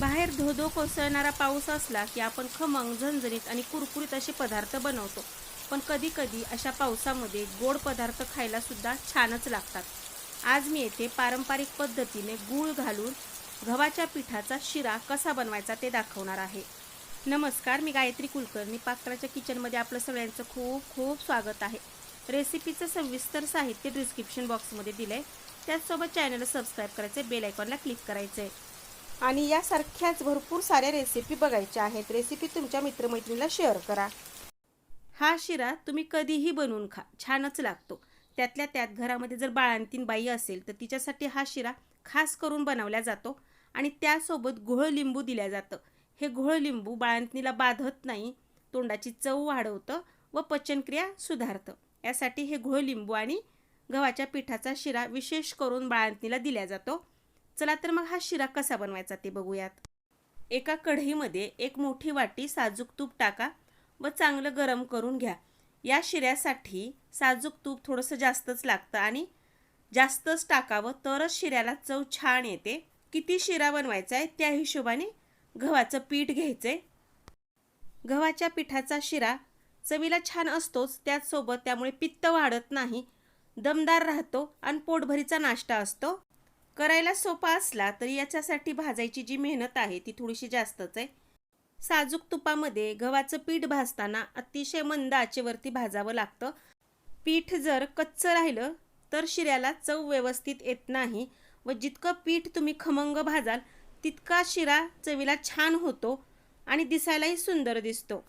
बाहेर धोधो कोसळणारा पाऊस असला की आपण खमंग झणझणीत आणि कुरकुरीत असे पदार्थ बनवतो. पण कधी कधी अशा पावसामध्ये गोड पदार्थ खायला सुद्धा छानच लागतात. आज मी येथे पारंपरिक पद्धतीने गूळ घालून गव्हाच्या पिठाचा शिरा कसा बनवायचा ते दाखवणार आहे. नमस्कार मी गायत्री कुलकर्णी. पात्राच्या किचनमध्ये आपलं सगळ्यांचं खूप खूप स्वागत आहे. रेसिपीचं सविस्तर साहित्य डिस्क्रिप्शन बॉक्समध्ये दिलं आहे त्याचसोबत चॅनलला सबस्क्राईब करायचं बेल आयकॉनला क्लिक करायचं आहे आणि यासारख्याच भरपूर साऱ्या रेसिपी बघायच्या आहेत. रेसिपी तुमच्या मित्रमैत्रिणीला शेअर करा. हा शिरा तुम्ही कधीही बनवून खा. छानच लागतो. त्यातल्या त्यात घरामध्ये जर बाळांतीन बाई असेल तर तिच्यासाठी हा शिरा खास करून बनवला जातो आणि त्यासोबत घोळ लिंबू दिल्या जातं. हे घोळ लिंबू बाळंतीला बाधत नाही तोंडाची चव वाढवतं व पचनक्रिया सुधारतं. यासाठी हे घोळ लिंबू आणि गव्हाच्या पिठाचा शिरा विशेष करून बाळंतीला दिला जातो. चला तर मग हा शिरा कसा बनवायचा ते बघूयात. एका कढईमध्ये एक मोठी वाटी साजूक तूप टाका व चांगलं गरम करून घ्या. या शिऱ्यासाठी साजूक तूप थोडंसं जास्तच लागतं आणि जास्तच टाकावं तरच शिऱ्याला चव छान येते. किती शिरा बनवायचा आहे त्या हिशोबाने गव्हाचं पीठ घ्यायचं आहे गव्हाच्या पिठाचा शिरा चवीला छान असतोच त्याचसोबत त्यामुळे पित्त वाढत नाही दमदार राहतो आणि पोटभरीचा नाश्ता असतो. करायला सोपा असला तरी याच्यासाठी भाजायची जी मेहनत आहे ती थोडीशी जास्तच आहे. साजूक तुपामध्ये गव्हाचं पीठ भाजताना अतिशय मंद आचेवरती भाजावं लागतं. पीठ जर कच्चं राहिलं तर शिऱ्याला चव व्यवस्थित येत नाही व जितकं पीठ तुम्ही खमंग भाजाल तितका शिरा चवीला छान होतो आणि दिसायलाही सुंदर दिसतो.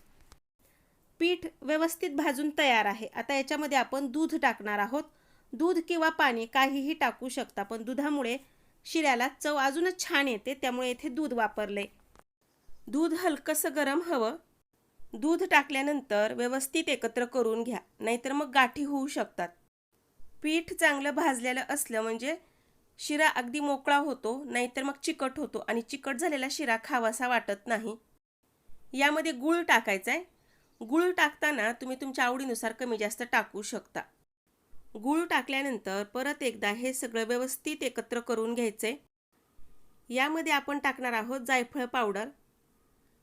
पीठ व्यवस्थित भाजून तयार आहे. आता याच्यामध्ये आपण दूध टाकणार आहोत. दूध किंवा पाणी काहीही टाकू शकता पण दुधामुळे शिऱ्याला चव अजूनच छान येते त्यामुळे येथे दूध वापरले. दूध हलकंसं गरम हवं. दूध टाकल्यानंतर व्यवस्थित एकत्र करून घ्या नाहीतर मग गाठी होऊ शकतात. पीठ चांगलं भाजलेलं असलं म्हणजे शिरा अगदी मोकळा होतो नाहीतर मग चिकट होतो आणि चिकट झालेला शिरा खावासा वाटत नाही. यामध्ये गूळ टाकायचा आहे गूळ टाकताना तुम्ही तुमच्या आवडीनुसार कमी जास्त टाकू शकता. गूळ टाकल्यानंतर परत एकदा हे सगळं व्यवस्थित एकत्र करून घ्यायचे. यामध्ये आपण टाकणार आहोत जायफळ पावडर.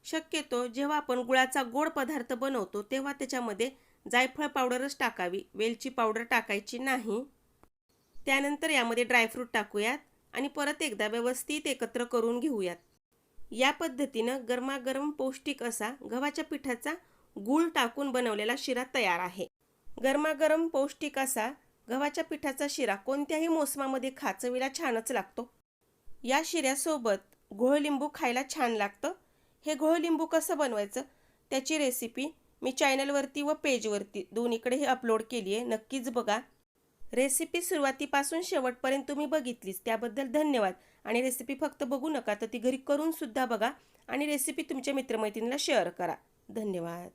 शक्यतो जेव्हा आपण गुळाचा गोड पदार्थ बनवतो तेव्हा त्याच्यामध्ये जायफळ पावडरच टाकावी. वेलची पावडर टाकायची नाही. त्यानंतर यामध्ये ड्रायफ्रूट टाकूयात आणि परत एकदा व्यवस्थित एकत्र करून घेऊयात. या पद्धतीनं गरमागरम पौष्टिक असा गव्हाच्या पिठाचा गूळ टाकून बनवलेला शिरा तयार आहे. गरमागरम पौष्टिक असा गव्हाच्या पिठाचा शिरा कोणत्याही मोसमामध्ये खाचवीला छानच लागतो. या शिऱ्यासोबत घोळलिंबू खायला छान लागतं. हे घोळलिंबू कसं बनवायचं? त्याची रेसिपी मी चॅनलवरती व पेजवरती दोन्हीकडेही अपलोड केली आहे. नक्कीच बघा. रेसिपी सुरुवातीपासून शेवटपर्यंत तुम्ही बघितलीच. त्याबद्दल धन्यवाद. आणि रेसिपी फक्त बघू नका तर ती घरी करूनसुद्धा बघा. आणि रेसिपी तुमच्या मित्रमैत्रिणीला शेअर करा. धन्यवाद.